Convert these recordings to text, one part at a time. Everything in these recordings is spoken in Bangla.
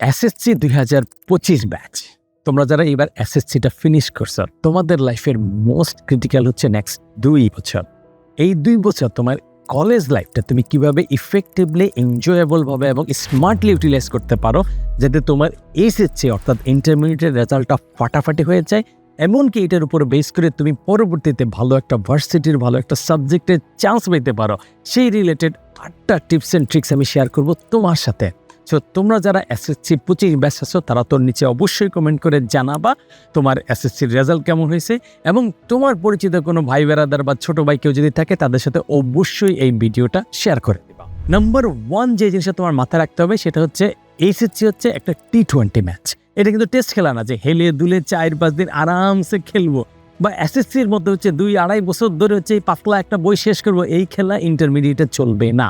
এসএসসি দুই হাজার পঁচিশ ব্যাচ তোমরা যারা এবার এসএসসিটা ফিনিশ করছ, তোমাদের লাইফের মোস্ট ক্রিটিক্যাল হচ্ছে নেক্সট দুই বছর। এই দুই বছর তোমার কলেজ লাইফটা তুমি কীভাবে ইফেক্টিভলি এনজয়েবলভাবে এবং স্মার্টলি ইউটিলাইজ করতে পারো, যাতে তোমার এইচএসসি অর্থাৎ ইন্টারমিডিয়েটের রেজাল্টটা ফাটাফাটি হয়ে যায়, এমনকি এটার উপর বেস করে তুমি পরবর্তীতে ভালো একটা ভার্সিটির ভালো একটা সাবজেক্টের চান্স পেতে পারো। সেই রিলেটেড আটটা টিপস অ্যান্ড ট্রিক্স আমি শেয়ার করব তোমার সাথে। সো তোমরা যারা এসএসসি পঁচিশ ব্যাচ আছো, তারা তোর নিচে অবশ্যই কমেন্ট করে জানাবা তোমার এসএসসির রেজাল্ট কেমন হয়েছে এবং তোমার পরিচিত কোনো ভাই বেড়াদার বা ছোটো ভাই কেউ যদি থাকে, তাদের সাথে অবশ্যই এই ভিডিওটা শেয়ার করে দিবা। নাম্বার ওয়ান যে জিনিসটা তোমার মাথায় রাখতে হবে, সেটা হচ্ছে এইচএসসি হচ্ছে একটা টি টোয়েন্টি ম্যাচ এটা কিন্তু টেস্ট খেলা না যে হেলে দুলে চার পাঁচ দিন আরামসে খেলব। বা এসএসসির মধ্যে হচ্ছে দুই আড়াই বছর ধরে হচ্ছে এই পাতলা একটা বই শেষ করব, এই খেলা ইন্টারমিডিয়েটে চলবে না।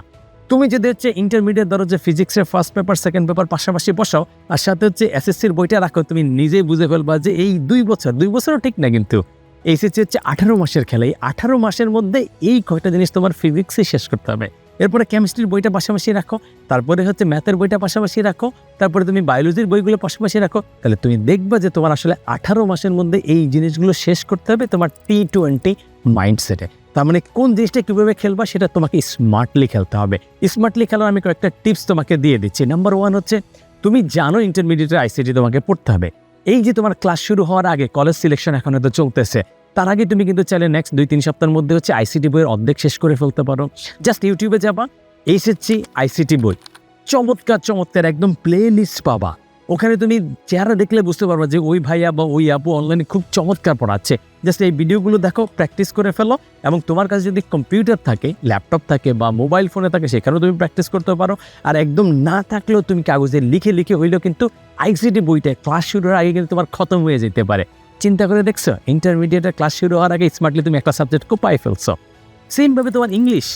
তুমি যদি হচ্ছে ইন্টারমিডিয়েট ধরো যে ফিজিক্সের ফার্স্ট পেপার সেকেন্ড পেপার পাশাপাশি বসাও, আর সাথে হচ্ছে এসএসসির বইটা রাখো, তুমি নিজেই বুঝে ফেলবা যে এই দুই বছর, দুই বছরও ঠিক না কিন্তু। এইচএসসি হচ্ছে আঠারো মাসের খেলা, এই আঠারো মাসের মধ্যে এই কয়টা জিনিস তোমার ফিজিক্সই শেষ করতে হবে। এরপরে কেমিস্ট্রির বইটা পাশাপাশি রাখো, তারপরে হচ্ছে ম্যাথের বইটা পাশাপাশি রাখো, তারপরে তুমি বায়োলজির বইগুলো পাশাপাশি রাখো, তাহলে তুমি দেখবা যে তোমার আসলে আঠারো মাসের মধ্যে এই জিনিসগুলো শেষ করতে হবে তোমার টি টোয়েন্টি মাইন্ডসেটে তার মানে কোন জিনিসটা কীভাবে খেলবা সেটা তোমাকে স্মার্টলি খেলতে হবে। স্মার্টলি খেলার আমি কয়েকটা টিপস তোমাকে দিয়ে দিচ্ছি। নাম্বার ওয়ান হচ্ছে, তুমি জানো ইন্টারমিডিয়েটের আইসিটি তোমাকে পড়তে হবে। এই যে তোমার ক্লাস শুরু হওয়ার আগে কলেজ সিলেকশন এখন হয়তো চলতেছে তার আগে তুমি কিন্তু চাইলে নেক্সট দুই, তিন সপ্তাহের মধ্যে হচ্ছে আইসিটি বইয়ের অর্ধেক শেষ করে ফেলতে পারো। জাস্ট ইউটিউবে যাবা এইচএসসি আইসিটি বই। চমৎকার চমৎকার, একদম প্লে লিস্ট পাবা। ওখানে তুমি চেহারা দেখলে বুঝতে পারবা যে ওই ভাইয়া বা ওই আপু অনলাইনে খুব চমৎকার পড়াচ্ছে। জাস্ট এই ভিডিওগুলো দেখো প্র্যাকটিস করে ফেলো এবং তোমার কাছে যদি কম্পিউটার থাকে ল্যাপটপ থাকে বা মোবাইল ফোনে থাকে, সেখানেও তুমি প্র্যাকটিস করতে পারো। আর একদম না থাকলেও তুমি কাগজে লিখে লিখে হইলেও কিন্তু আইসিটি বইটা ক্লাস শুরুর আগে কিন্তু তোমার খতম হয়ে যেতে পারে। চিন্তা করে দেখছ ইন্টারমিডিয়েটের ক্লাস শুরু হওয়ার আগে স্মার্টলি তুমি একটা সাবজেক্ট খুব কোপাই ফেলছো সেমভাবে তোমার ইংলিশ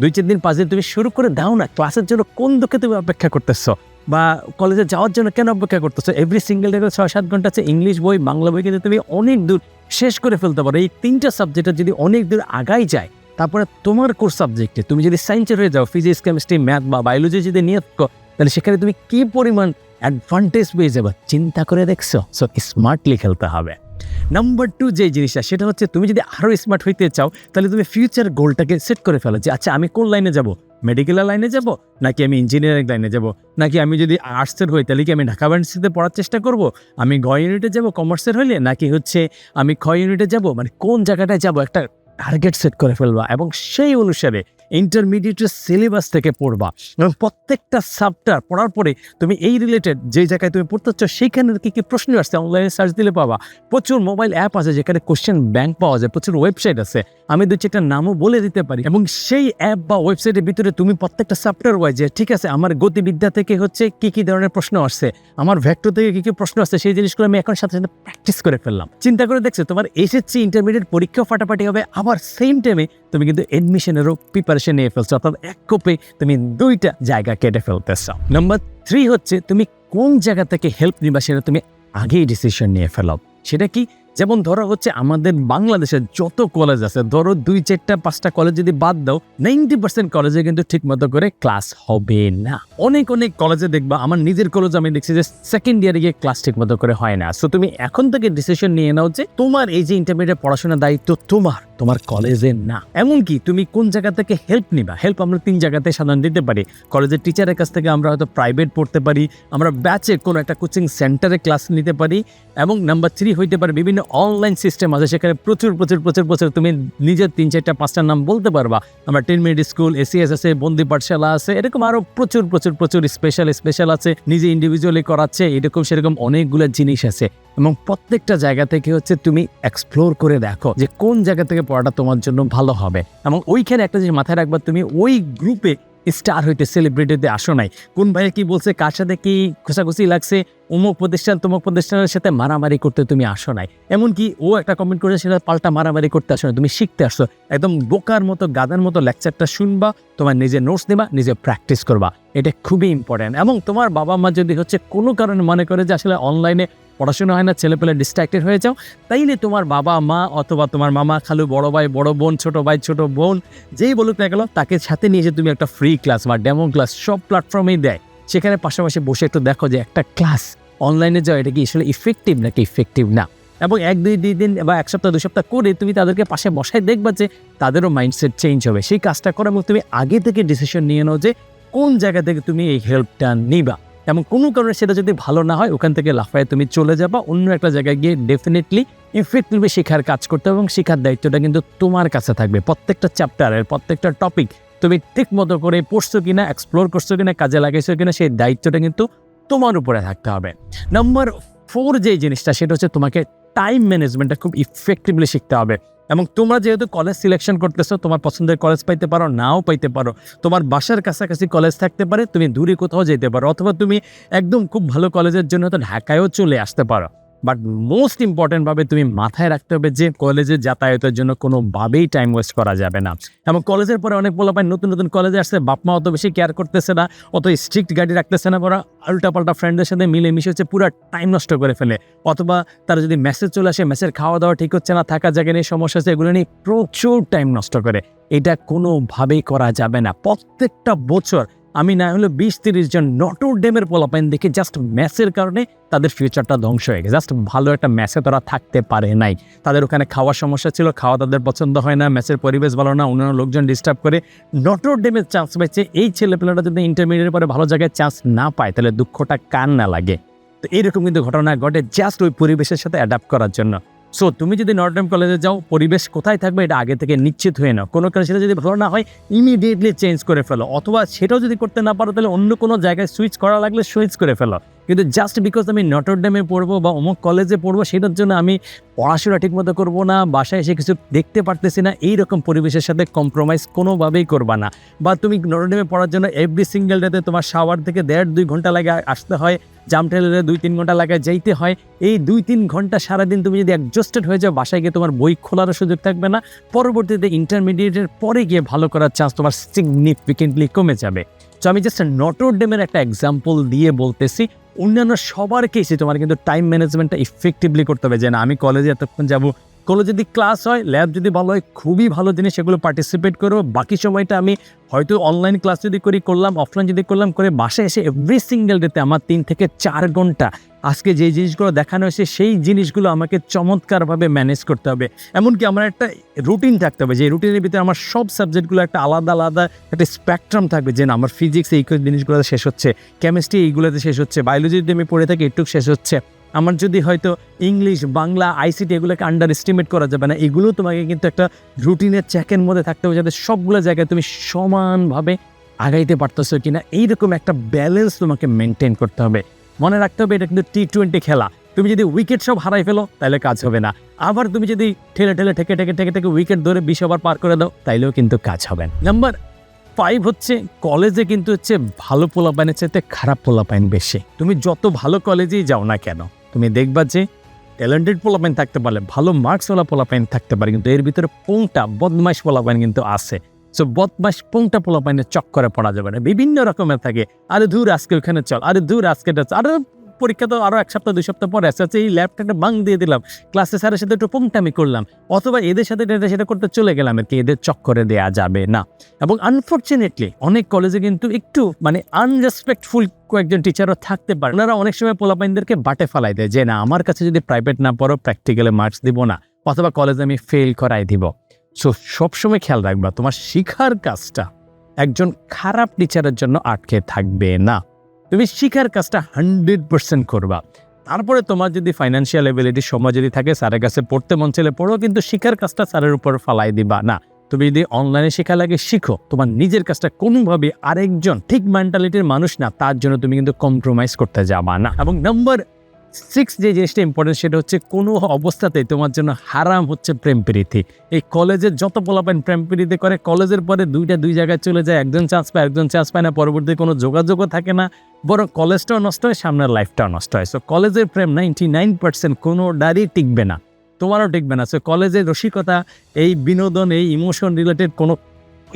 দুই চার দিন, পাঁচ দিন তুমি শুরু করে দাও না ক্লাসের জন্য কোন দুঃখে তুমি অপেক্ষা করতেছো? বা কলেজে যাওয়ার জন্য কেন অপেক্ষা করতেছো? এভরি সিঙ্গেল ডে ছয় সাত ঘণ্টা আছে ইংলিশ বই, বাংলা বই কিন্তু তুমি অনেক দূর শেষ করে ফেলতে পারো। এই তিনটা সাবজেক্টে যদি অনেক দূর আগাই যায়, তারপরে তোমার কোর্স সাবজেক্টে তুমি যদি সায়েন্সের হয়ে যাও ফিজিক্স কেমিস্ট্রি ম্যাথ বা বায়োলজি যদি নিয়ে তাহলে সেখানে তুমি কি পরিমাণ অ্যাডভান্টেজ পেয়ে যাবে। চিন্তা করে দেখছ? সো স্মার্টলি খেলতে হবে। নাম্বার টু যে জিনিসটা, সেটা হচ্ছে তুমি যদি আরও স্মার্ট হইতে চাও, তাহলে তুমি ফিউচার গোলটাকে সেট করে ফেলো যে আচ্ছা আমি কোন লাইনে যাব? মেডিকেলের লাইনে যাব? নাকি আমি ইঞ্জিনিয়ারিং লাইনে যাব? নাকি আমি যদি আর্টসের হই, তাহলে কি আমি ঢাকা ইউনিভার্সিটিতে পড়ার চেষ্টা করব? আমি গ ইউনিটে যাব কমার্সের হইলে? নাকি হচ্ছে আমি খ ইউনিটে যাব? মানে কোন জায়গাটায় যাব? একটা টার্গেট সেট করে ফেলবা। এবং সেই অনুসারে ইন্টারমিডিয়েটের সিলেবাস থেকে পড়বা। এবং প্রত্যেকটা সাবটার পড়ার পরে তুমি এই রিলেটেড যে জায়গায় তুমি পড়তে চাচ্ছ সেইখানের কী কী প্রশ্ন আসছে? অনলাইনে সার্চ দিলে পাবা। প্রচুর মোবাইল অ্যাপ আছে যেখানে কোশ্চেন ব্যাংক পাওয়া যায় প্রচুর ওয়েবসাইট আছে। আমি দু চারটা নামও বলে দিতে পারি। এবং সেই অ্যাপ বা ওয়েবসাইটের ভিতরে তুমি প্রত্যেকটা চ্যাপ্টার ওয়াইজ যে ঠিক আছে আমার গতিবিদ্যা থেকে হচ্ছে কি কি ধরনের প্রশ্ন আসছে আমার ভ্যাক্টর থেকে কী কী প্রশ্ন আসছে সেই জিনিসগুলো আমি এখন সাথে সাথে প্র্যাকটিস করে ফেললাম। চিন্তা করে দেখছ তোমার এসএসসি ইন্টারমিডিয়েট পরীক্ষাও ফাটাফাটি হবে। আবার সেম টাইমে তুমি কিন্তু এডমিশনেরও প্রিপারেশন নিয়ে ফেলছো, অর্থাৎ এক কোপে তুমি দুইটা জায়গা কেটে ফেলতেছ। নাম্বার থ্রি হচ্ছে, তুমি কোন জায়গা থেকে হেল্প নিবা সেটা তুমি আগেই ডিসিশন নিয়ে ফেলো। সেটা কি? যেমন ধরো হচ্ছে আমাদের বাংলাদেশের যত কলেজ আছে, ধরো দুই চারটা, পাঁচটা কলেজ যদি বাদ দাও নাইনটি পার্সেন্ট কলেজে কিন্তু ঠিক মতো করে ক্লাস হবে না। অনেক অনেক কলেজে দেখবা, আমার নিজের কলেজ আমি দেখছি যে সেকেন্ড ইয়ারে গিয়ে ক্লাস ঠিক মতো করে হয় না। সো তুমি এখন থেকে ডিসিশন নিয়ে নাও যে তোমার এই যে ইন্টারমিডিয়েট পড়াশোনার দায়িত্ব তোমার তোমার কলেজের না। এমনকি তুমি কোন জায়গা থেকে হেল্প নিবা? হেল্প আমরা তিন জায়গাতে সাধারণ দিতে পারি। কলেজের টিচারের কাছ থেকে আমরা হয়তো প্রাইভেট পড়তে পারি, আমরা ব্যাচে কোনো একটা কোচিং সেন্টারে ক্লাস নিতে পারি, এবং নাম্বার থ্রি হইতে পারে বিভিন্ন অনলাইন সিস্টেম আছে, সেখানে প্রচুর প্রচুর প্রচুর প্রচুর তুমি নিজের তিন চারটা পাঁচটার নাম বলতে পারবা। আমরা টেন মিনিট স্কুল এসিএস আছে, বন্দি পাঠশালা আছে, এরকম আরও প্রচুর প্রচুর প্রচুর স্পেশাল স্পেশাল আছে, নিজে ইন্ডিভিজুয়ালি করাচ্ছে, এরকম, সেরকম অনেকগুলো জিনিস আছে। এবং প্রত্যেকটা জায়গা থেকে হচ্ছে তুমি এক্সপ্লোর করে দেখো যে কোন জায়গা থেকে পড়াটা তোমার জন্য ভালো হবে। এবং ওইখানে একটা জিনিস মাথায় রাখবা, তুমি ওই গ্রুপে স্টার হইতে সেলিব্রিটিতে আসো নাই। কোন ভাইয়া কি বলছে, কার সাথে কি খোসাখুসি লাগছে? অমুক প্রতিষ্ঠান, তমুক প্রতিষ্ঠানের সাথে মারামারি করতে তুমি আসো নাই। এমনকি ও একটা কমেন্ট করে সেটা পাল্টা মারামারি করতে আসো না তুমি শিখতে আসছো। একদম বোকার মতো, গাদার মতো লেকচারটা শুনবা, তোমার নিজে নোটস নেবা নিজে প্র্যাকটিস করবা। এটা খুবই ইম্পর্ট্যান্ট এবং তোমার বাবা মা যদি হচ্ছে কোনো কারণে মনে করে যে আসলে অনলাইনে পড়াশোনা হয় না, ছেলেপেলে ডিস্ট্রাক্টেড হয়ে যাও। তাইলে তোমার বাবা, মা অথবা তোমার মামা, খালু, বড় ভাই, বড় বোন, ছোট ভাই, ছোট বোন, যেই বলুক না গেল তাকে সাথে নিয়ে যে তুমি একটা ফ্রি ক্লাস বা ডেমো ক্লাস সব প্ল্যাটফর্মেই দেয়। সেখানে পাশাপাশি বসে একটু দেখো যে একটা ক্লাস অনলাইনে যাও, এটা কি আসলে ইফেক্টিভ নাকি ইফেক্টিভ না? এবং এক, দুই দুই দিন বা এক সপ্তাহ দুই সপ্তাহ করে তুমি তাদেরকে পাশে বসায় দেখবা যে তাদেরও মাইন্ডসেট চেঞ্জ হবে। সেই কাজটা করো এবং তুমি আগে থেকে ডিসিশন নিয়ে নাও যে কোন জায়গা থেকে তুমি এই হেল্পটা নিবা। এবং কোনো কারণে সেটা যদি ভালো না হয়, ওখান থেকে লাফায় তুমি চলে যাবা। অন্য একটা জায়গায় গিয়ে ডেফিনেটলি ইফেক্টিভলি শেখার কাজ করতে এবং শেখার দায়িত্বটা কিন্তু তোমার কাছে থাকবে। প্রত্যেকটা চ্যাপ্টারের প্রত্যেকটা টপিক তুমি ঠিক মতো করে পড়ছো কিনা এক্সপ্লোর করছ কিনা, কাজে লাগাইছো কিনা, সেই দায়িত্বটা কিন্তু তোমার উপরে থাকতে হবে। নাম্বার ফোর যে জিনিসটা, সেটা হচ্ছে তোমাকে টাইম ম্যানেজমেন্টটা খুব ইফেক্টিভলি শিখতে হবে। এবং তোমরা যেহেতু কলেজ সিলেকশন করতেছো, তোমার পছন্দের কলেজ পাইতে পারো, নাও পাইতে পারো। তোমার বাসার কাছাকাছি কলেজ থাকতে পারে, তুমি দূরে কোথাও যেতে পারো, অথবা তুমি একদম খুব ভালো কলেজের জন্য তো ঢাকায়ও চলে আসতে পারো। বাট মোস্ট ইম্পর্টেন্টভাবে তুমি মাথায় রাখতে হবে যে কলেজে যাতায়াতের জন্য কোনোভাবেই টাইম ওয়েস্ট করা যাবে না। এবং কলেজের পরে অনেক পোলাপাই নতুন নতুন কলেজে আসছে, বাপ মা অত বেশি কেয়ার করতেছে না, অত স্ট্রিক্ট গাড়ি রাখতেছে না, ওরা উল্টাপাল্টা ফ্রেন্ডদের সাথে মিলে মিশে হচ্ছে পুরো টাইম নষ্ট করে ফেলে। অথবা তারা যদি মেসেজ চলে আসে মেসের খাওয়া দাওয়া ঠিক হচ্ছে না, থাকা জায়গা নিয়ে সমস্যা আছে, এগুলো নিয়ে প্রচুর টাইম নষ্ট করে। এটা কোনোভাবেই করা যাবে না। প্রত্যেকটা বছর আমি না হলো বিশ তিরিশ জন নটর ডেমের পোলাপাইন দেখে জাস্ট ম্যাচের কারণে তাদের ফিউচারটা ধ্বংস হয়ে গেছে। জাস্ট ভালো একটা ম্যাচে তারা থাকতে পারে নাই। তাদের ওখানে খাওয়ার সমস্যা ছিল, খাওয়া তাদের পছন্দ হয় না ম্যাচের পরিবেশ ভালো না, অন্যান্য লোকজন ডিস্টার্ব করে। নটর ডেমের চান্স পাইছে, এই ছেলেপেলেরা যদি ইন্টারমিডিয়েট পরে ভালো জায়গায় চান্স না পায়, তাহলে দুঃখটা কার না লাগে? তো এইরকম কিন্তু ঘটনা ঘটে জাস্ট ওই পরিবেশের সাথে অ্যাডাপ্ট করার জন্য। সো তুমি যদি নর্ডেম কলেজে যাও, পরিবেশ কোথায় থাকবে এটা আগে থেকে নিশ্চিত হয়ে নাও। কোনো কারণে সেটা যদি ভালো না হয় ইমিডিয়েটলি চেঞ্জ করে ফেলো। অথবা সেটাও যদি করতে না পারো, তাহলে অন্য কোনো জায়গায় সুইচ করা লাগলে সুইচ করে ফেলো। কিন্তু জাস্ট বিকজ আমি নটর ডেমে পড়ব বা অমুক কলেজে পড়ব, সেটার জন্য আমি পড়াশোনা ঠিকমতো করব না, বাসায় এসে কিছু দেখতে পারতেছি না এই রকম পরিবেশের সাথে কম্প্রোমাইজ কোনোভাবেই করবা না। বা তুমি নটর ডেমে পড়ার জন্য এভরি সিঙ্গেল ডেতে তোমার শাওয়ার থেকে দেড় দুই ঘণ্টা লাগে আসতে হয় জাম ট্রেলারে দুই তিন ঘণ্টা লাগে যাইতে হয়। এই দুই তিন ঘণ্টা সারাদিন তুমি যদি অ্যাডজাস্টেড হয়ে যাও, বাসায় গিয়ে তোমার বই খোলারও সুযোগ থাকবে না। পরবর্তীতে ইন্টারমিডিয়েটের পরে গিয়ে ভালো করার চান্স তোমার সিগনিফিকেন্টলি কমে যাবে। তো আমি জাস্ট নটর ডেমের একটা এক্সাম্পল দিয়ে বলতেছি। অন্যান্য সবার কেসে তোমার কিন্তু টাইম ম্যানেজমেন্টটা ইফেক্টিভলি করতে হবে যে না, আমি কলেজে এতক্ষণ যাব কলেজ যদি ক্লাস হয় ল্যাব যদি ভালো হয়, খুবই ভালো জিনিস সেগুলো পার্টিসিপেট করো। বাকি সময়টা আমি হয়তো অনলাইন ক্লাস যদি করি, করলাম অফলাইন যদি করলাম, করে বাসায় এসে এভরি সিঙ্গেল ডেতে আমার তিন থেকে চার ঘণ্টা আজকে যে জিনিসগুলো দেখানো হয়েছে, সেই জিনিসগুলো আমাকে চমৎকারভাবে ম্যানেজ করতে হবে। এমনকি আমার একটা রুটিন থাকতে হবে, যে রুটিনের ভিতরে আমার সব সাবজেক্টগুলো একটা আলাদা আলাদা একটা স্পেকট্রাম থাকবে, যে না, আমার ফিজিক্স এই জিনিসগুলোতে শেষ হচ্ছে কেমিস্ট্রি এইগুলোতে শেষ হচ্ছে বায়োলজি যদি আমি পড়ে থাকি একটু শেষ হচ্ছে। আমার যদি হয়তো ইংলিশ বাংলা আইসিটি এগুলোকে আন্ডার এস্টিমেট করা যাবে না, এগুলো তোমাকে কিন্তু একটা রুটিনের চেকের মধ্যে থাকতে হবে যাতে সবগুলো জায়গায় তুমি সমানভাবে আগাইতে পারতেছো কিনা। এইরকম একটা ব্যালেন্স তোমাকে মেনটেন করতে হবে। মনে রাখতে হবে এটা কিন্তু টি টোয়েন্টি খেলা। তুমি যদি উইকেট সব হারাই ফেলো, তাহলে কাজ হবে না। আবার তুমি যদি ঠেলে ঠেলে ঠেকে ঠেকে ঠেকে ঠেকে উইকেট ধরে বিশ ওভার পার করে দাও, তাইলেও কিন্তু কাজ হবে। না নাম্বার ফাইভ হচ্ছে কলেজে কিন্তু হচ্ছে ভালো পোলাপাইনের চাইতে খারাপ পোলাপাইন বেশি। তুমি যত ভালো কলেজেই যাও না কেন তুমি দেখবা যে ট্যালেন্টেড পোলাপাইন থাকতে পারলে, ভালো মার্কসওয়ালা পোলাপাইন থাকতে পারে, কিন্তু এর ভিতরে পোংটা, বদমাইশ পোলাপাইন কিন্তু আছে। সো বদমাস পোংটা পোলাপাইনের চক্করে পড়া যাবে না। বিভিন্ন রকমের থাকে। আরে ধূর আজকে ওখানে চল, আরে ধূর আজকে আরে পরীক্ষা তো আরও এক সপ্তাহ, দুই সপ্তাহ পরে আসছে এই ল্যাপটপটা বাং দিয়ে দিলাম। ক্লাসে স্যারের সাথে একটু পোংটামি করলাম। অথবা এদের সাথে এটা সেটা করতে চলে গেলাম আর কি, এদের চক্করে দেয়া যাবে না। এবং আনফর্চুনেটলি অনেক কলেজে কিন্তু একটু মানে আনরেসপেক্টফুল কয়েকজন টিচারও থাকতে পারে। ওনারা অনেক সময় পোলাপাইনদেরকে বাটে ফালাই দেয় যে, না, আমার কাছে যদি প্রাইভেট না পড়ো প্র্যাকটিক্যালে মার্কস দিব না, অথবা কলেজে আমি ফেল করাই দিব। সো সবসময় খেয়াল রাখবা, তোমার শিখার কাজটা একজন খারাপ টিচারের জন্য আটকে থাকবে না। তুমি শিখার কাজটা হান্ড্রেড পার্সেন্ট করবা। তারপরে তোমার যদি ফাইন্যান্সিয়াল এবিলিটি সময় যদি থাকে, স্যারের কাছে পড়তে মন চাইলে পড়ো, কিন্তু শিখার কাজটা স্যারের উপর ফালাই দিবা না। তুমি যদি অনলাইনে শেখা লাগে শিখো, তোমার নিজের কাজটা কোনোভাবে আরেকজন ঠিক মেন্টালিটির মানুষ না, তার জন্য তুমি কিন্তু কম্প্রোমাইজ করতে যাবা না। এবং নাম্বার সিক্স যে জিনিসটা ইম্পর্টেন্ট সেটা হচ্ছে কোনো অবস্থাতেই তোমার জন্য হারাম হচ্ছে প্রেম প্রীতি। এই কলেজের যত পোলাপান প্রেম প্রীতি করে কলেজের পরে দুইটা দুই জায়গায় চলে যায়, একজন চান্স পায় একজন চান্স পায় না, পরবর্তী কোনো যোগাযোগও থাকে না, বরং কলেজটাও নষ্ট হয়, সামনের লাইফটাও নষ্ট হয়। সো কলেজের প্রেম নাইনটি নাইন পার্সেন্ট কোনো ডারই টিকবে না, তোমারও টিকবে না। সো কলেজের রসিকতা, এই বিনোদন, এই ইমোশন রিলেটেড কোনো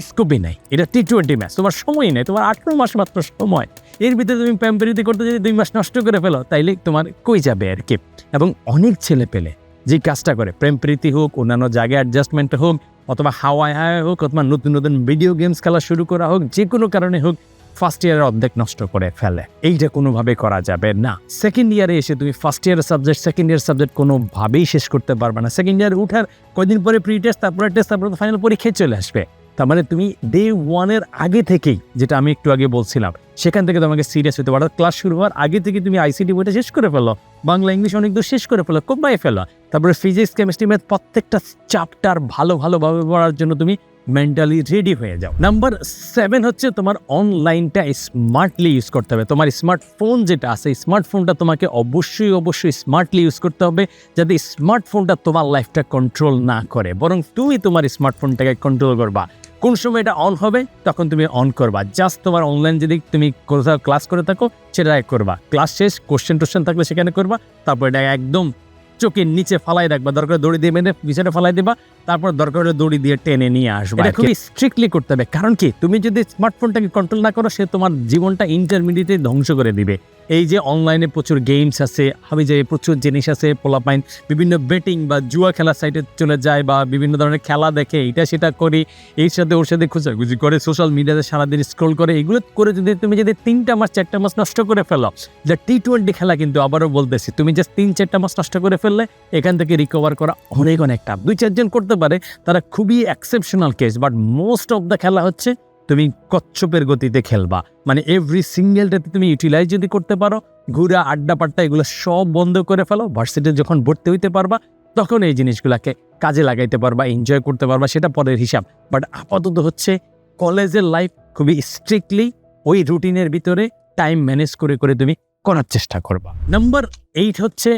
স্কোপই নাই। এটা টি টোয়েন্টি ম্যাচ তোমার সময়ই নেই, তোমার আঠেরো মাস মাত্র সময়। এর ভিতরে তুমি প্যাম্পেরিতে করতে যদি দুই মাস নষ্ট করে ফেলো, তাইলে তোমার কই যাবে আর কি? এবং অনেক ছেলে পেলে যে কাজটা করে প্রেম প্রীতি হোক, অন্যান্য জায়গায় অ্যাডজাস্টমেন্ট হোক, অথবা হাওয়ায় হাওয়ায় হোক, অথবা নতুন নতুন ভিডিও গেমস খেলা শুরু করা হোক, যে কোনো কারণে হোক ফার্স্ট ইয়ারের অর্ধেক নষ্ট করে ফেলে। এইটা কোনোভাবে করা যাবে না। সেকেন্ড ইয়ারে এসে তুমি ফার্স্ট ইয়ারের সাবজেক্ট সেকেন্ড ইয়ার সাবজেক্ট কোনোভাবেই শেষ করতে পারবে না। সেকেন্ড ইয়ার উঠার কয়দিন পরে প্রি টেস্ট তারপরে টেস্ট তারপরে ফাইনাল পরীক্ষায় চলে আসবে। তার মানে তুমি ডে ওয়ানের আগে থেকেই, যেটা আমি একটু আগে বলছিলাম, সেখান থেকে তোমাকে সিরিয়াস হতে পারো ক্লাস শুরু হওয়ার আগে থেকে তুমি আইসিটি বইটা শেষ করে ফেলো। বাংলা, ইংলিশ অনেক দূর শেষ করে ফেলো কমাই ফেলো। তারপরে ফিজিক্স কেমিস্ট্রি ম্যাথ প্রত্যেকটা চ্যাপ্টার ভালো ভালোভাবে পড়ার জন্য তুমি মেন্টালি রেডি হয়ে যাও। নাম্বার সেভেন হচ্ছে তোমার অনলাইনটা স্মার্টলি ইউজ করতে হবে। তোমার স্মার্টফোন যেটা আছে স্মার্টফোনটা তোমাকে অবশ্যই অবশ্যই স্মার্টলি ইউজ করতে হবে, যাতে স্মার্টফোনটা তোমার লাইফটা কন্ট্রোল না করে। বরং তুমি তোমার স্মার্টফোনটাকে কন্ট্রোল করবা। কোন সময় এটা অন হবে তখন তুমি অন করবা। জাস্ট তোমার অনলাইন যদি তুমি কোথাও ক্লাস করে থাকো সেটা করবা। ক্লাস শেষ কোশ্চেন টোশ্চেন থাকলে সেখানে করবা। তারপর এটা একদম চোখের নিচে ফালাই রাখবা। দরকার দড়ি দিয়ে মেনে পিছনে ফালাই দিবা। তারপর দরকার হলে দড়ি দিয়ে টেনে নিয়ে আসবা। এটা খুবই স্ট্রিক্টলি করতে হবে। কারণ কি? তুমি যদি স্মার্টফোনটাকে কন্ট্রোল না করো সে তোমার জীবনটা ইন্টারমিডিয়েটে ধ্বংস করে দিবে। এই যে অনলাইনে প্রচুর গেমস আছে, আমি যে প্রচুর জিনিস আছে, পোলাপাইন, বিভিন্ন বেটিং বা জুয়া খেলার সাইটে চলে যায় বা বিভিন্ন ধরনের খেলা দেখে, এটা সেটা করি, এর সাথে ওর সাথে খোঁজাখুঁজি করে সোশ্যাল মিডিয়াতে সারাদিন স্ক্রল করে, এগুলো করে যদি তুমি যদি তিনটা মাস, চারটা মাস নষ্ট করে ফেলো, যে টি টোয়েন্টি খেলা কিন্তু আবারও বলতেছি, তুমি জাস্ট তিন, চারটা মাস নষ্ট করে ফেললে, এখান থেকে রিকভার করা অনেক অনেক টাফ দুই, চারজন করতে পারে, তারা খুবই exceptional case but most of the খেলা হচ্ছে তুমি কচ্ছপের গতিতে খেলবা। মানে এভরি সিঙ্গেলটাতে তুমি ইউটিলাইজ যদি করতে পারো, ঘুরা, আড্ডা, পাড্ডা, এগুলো সব বন্ধ করে ফেলো। ভার্সিটি যখন ভর্তি হইতে পারবা, তখন এই জিনিসগুলোকে কাজে লাগাইতে পারবা এনজয় করতে পারবা, সেটা পরের হিসাব। বাট আপাতত হচ্ছে কলেজের লাইফ খুবই স্ট্রিক্টলি ওই রুটিনের ভিতরে টাইম ম্যানেজ করে করে তুমি করার চেষ্টা করবা। নাম্বার এইট হচ্ছে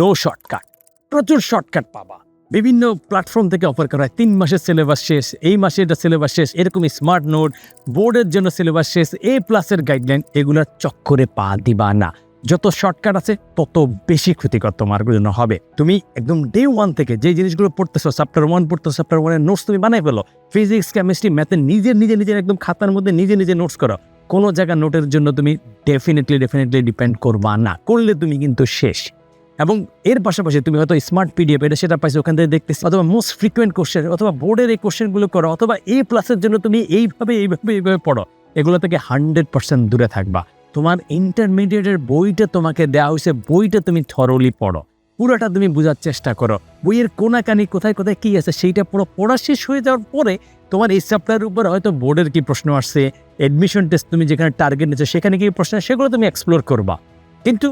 নো শর্টকাট প্রচুর শর্টকাট পাবা। বিভিন্ন প্ল্যাটফর্ম থেকে অফার করা হয়। তিন মাসের সিলেবাস শেষ, এই মাসে এটা সিলেবাস শেষ, এরকম স্মার্ট নোট বোর্ডের জন্য সিলেবাস শেষ এ প্লাসের গাইডলাইন এগুলোর চক্করে পা দিবা না। যত শর্টকাট আছে, তত বেশি ক্ষতিকর তোমার জন্য হবে। তুমি একদম ডে ওয়ান থেকে যে জিনিসগুলো পড়তেছো চ্যাপ্টার ওয়ান পড়তেছো চ্যাপ্টার ওয়ানের নোটস তুমি বানাই ফেলো। ফিজিক্স কেমিস্ট্রি ম্যাথে নিজের নিজে নিজের একদম খাতার মধ্যে নিজে নিজে নোটস করো। কোনো জায়গা নোটের জন্য তুমি ডেফিনেটলি ডেফিনেটলি ডিপেন্ড করবা না। করলে তুমি কিন্তু শেষ। এবং এর পাশাপাশি তুমি হয়তো স্মার্ট পিডিএফ এটা সেটা পাইছো, ওখান থেকে দেখতেছি, অথবা মোস্ট ফ্রিকুয়েন্ট কোশ্চেন অথবা বোর্ডের এই কোশ্চেনগুলো করো, অথবা এ প্লাসের জন্য তুমি এইভাবে এইভাবে এইভাবে পড়ো। এগুলো থেকে হান্ড্রেড পার্সেন্ট দূরে থাকবা। তোমার ইন্টারমিডিয়েটের বইটা তোমাকে দেওয়া হয়েছে, বইটা তুমি থরলি পড়ো। পুরোটা তুমি বোঝার চেষ্টা করো। বইয়ের কোনাকানি কোথায় কোথায় কী আছে, সেইটা পুরো পড়া শেষ হয়ে যাওয়ার পরে তোমার এই চ্যাপ্টারের উপর হয়তো বোর্ডের কি প্রশ্ন আসছে অ্যাডমিশন টেস্ট তুমি যেখানে টার্গেট নিচ্ছ সেখানে কি প্রশ্ন সেগুলো তুমি এক্সপ্লোর করবা। কিন্তু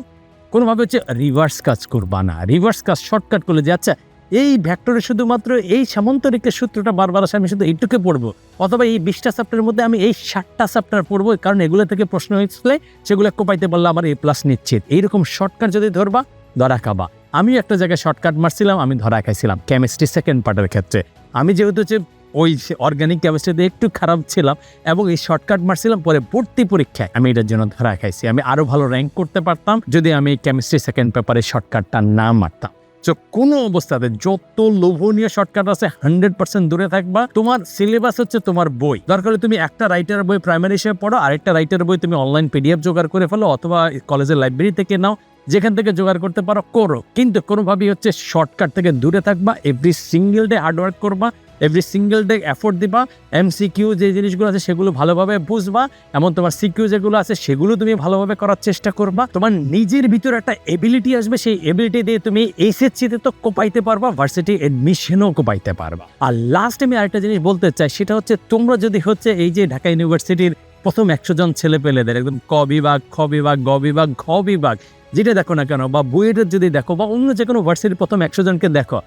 কোনোভাবে হচ্ছে রিভার্স কাজ করবা না। রিভার্স কাজ শর্টকাট করলে যে আচ্ছা এই ভ্যাক্টরে শুধুমাত্র এই সামন্তরিকের সূত্রটা বারবার আসে, আমি শুধু এইটুকু পড়ব। অথবা এই বিশটা চ্যাপ্টারের মধ্যে আমি এই ষাটটা চ্যাপ্টার পড়ব, কারণ এগুলো থেকে প্রশ্ন হয়েছিল, সেগুলো কোপাইতে পারলে আমার এ প্লাস নিশ্চিত। এইরকম শর্টকাট যদি ধরবা, ধরা খাবা। আমি একটা জায়গায় শর্টকাট মারছিলাম, আমি ধরা খাইছিলাম কেমিস্ট্রি সেকেন্ড পার্টের ক্ষেত্রে। আমি যেহেতু হচ্ছে ওই অর্গানিক কেমিস্ট্রিতে একটু খারাপ ছিলাম এবং এই শর্টকাট মারছিলাম, পরে ভর্তি পরীক্ষায়। আমি এটার জন্য ধরা খাইছি। আমি আরও ভালো র্যাঙ্ক করতে পারতাম যদি আমি কেমিস্ট্রি সেকেন্ড পেপারে শর্টকাটটা না মারতাম। তো কোনো অবস্থাতে যত লোভনীয় শর্টকাট আছে হান্ড্রেড পার্সেন্ট দূরে থাকবা। তোমার সিলেবাস হচ্ছে তোমার বই। দরকার হলে তুমি একটা রাইটার বই প্রাইমারি হিসেবে পড়ো, আরেকটা রাইটার বই তুমি অনলাইন পিডিএফ জোগাড় করে ফেলো, অথবা কলেজের লাইব্রেরি থেকে নাও, যেখান থেকে জোগাড় করতে পারো, করো। কিন্তু কোনোভাবেই হচ্ছে শর্টকাট থেকে দূরে থাকবা every single day hard work করবা এভরি সিঙ্গেল ডে এফোর্ট দিবা এমসিকিউ যে জিনিসগুলো আছে সেগুলো ভালোভাবে বুঝবা, এমন তোমার সিকিউ যেগুলো আছে সেগুলো তুমি ভালোভাবে করার চেষ্টা করবা। তোমার নিজের ভিতরে একটা এবিলিটি আসবে, সেই এবিলিটি দিয়ে তুমি এসএসসিতে তো কোপাইতে পারবা ভার্সিটি এডমিশনও কোপাইতে পারবা। আর লাস্ট আমি আরেকটা জিনিস বলতে চাই, সেটা হচ্ছে তোমরা যদি হচ্ছে এই যে ঢাকা ইউনিভার্সিটির প্রথম একশো জন ছেলে পেলেদের একদম ক বিভাগ, খ বিভাগ, গ বিভাগ, ঘ বিভাগ, যেটা দেখো না কেন, বা বুয়েটের যদি দেখো, বা অন্য যে কোনো ভার্সিটির প্রথম একশো জনকে দেখো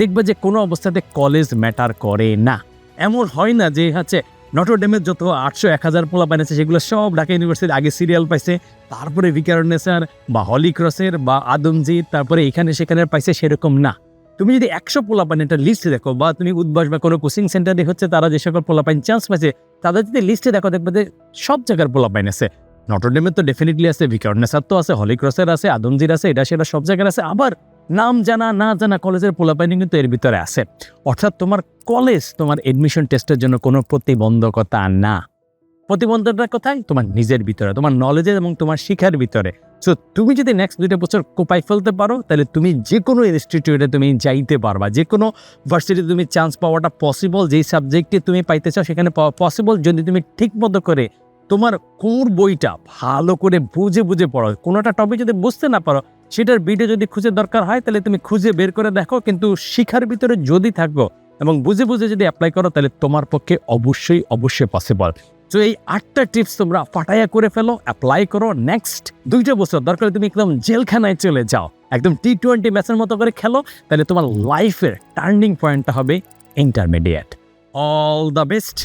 দেখবে যে কোনো অবস্থাতে কলেজ ম্যাটার করে না। এমন হয় না যে হচ্ছে নটরডেমের যত আটশো এক হাজার পোলা বানিয়েছে সেগুলো সব ঢাকা ইউনিভার্সিটি আগে সিরিয়াল পাইছে। তারপরে ভিকারনেসার বা হলি ক্রসের বা আদমজিৎ তারপরে এখানে সেখানে পাইছে সেরকম না। তুমি যদি একশো পোলাপাইন একটা লিস্ট দেখো বা তুমি উদ্বাস বা কোনো কোচিং সেন্টারে হচ্ছে তারা যে সকল পোলাপাইন চান্স পাইছে, তাদের যদি লিস্টে দেখো, দেখবে যে সব জায়গার পোলাপাইন আছে। নটরডেমের তো ডেফিনেটলি আছে ভিকারনেসার তো আছে হলি ক্রসের আছে আদমজির আছে, এটা সেটা সব জায়গার আছে। আবার নাম জানা, না জানা কলেজের পোলাপাইনি কিন্তু এর ভিতরে আছে। অর্থাৎ তোমার কলেজ, তোমার এডমিশন টেস্টের জন্য কোনো প্রতিবন্ধকতা না। প্রতিবন্ধকতা কোথায়? তোমার নিজের ভিতরে, তোমার নলেজের এবং তোমার শিখার ভিতরে। সো তুমি যদি নেক্সট দুইটা বছর কোপাই ফেলতে পারো, তাহলে তুমি যে কোনো ইনস্টিটিউটে তুমি যাইতে পারবা। যে কোনো ভার্সিটিতে তুমি চান্স পাওয়াটা পসিবল যেই সাবজেক্টে তুমি পাইতে চাও, সেখানে পাওয়া পসিবল যদি তুমি ঠিক মতো করে তোমার কোর বইটা ভালো করে বুঝে বুঝে পড়ো কোনোটা টপিক যদি বুঝতে না পারো সেটার ভিডিও যদি খুঁজে দরকার হয়, তাহলে তুমি খুঁজে বের করে দেখো। কিন্তু শিখার ভিতরে যদি থাকো এবং বুঝে বুঝে যদি অ্যাপ্লাই করো, তাহলে তোমার পক্ষে অবশ্যই অবশ্যই পসিবল তো এই আটটা টিপস তোমরা ফাটাইয়া করে ফেলো অ্যাপ্লাই করো। নেক্সট দুইটা বছর দরকার তুমি একদম জেলখানায় চলে যাও। একদম টি টোয়েন্টি ম্যাচের মতো করে খেলো, তাহলে তোমার লাইফের টার্নিং পয়েন্টটা হবে ইন্টারমিডিয়েট অল দ্য বেস্ট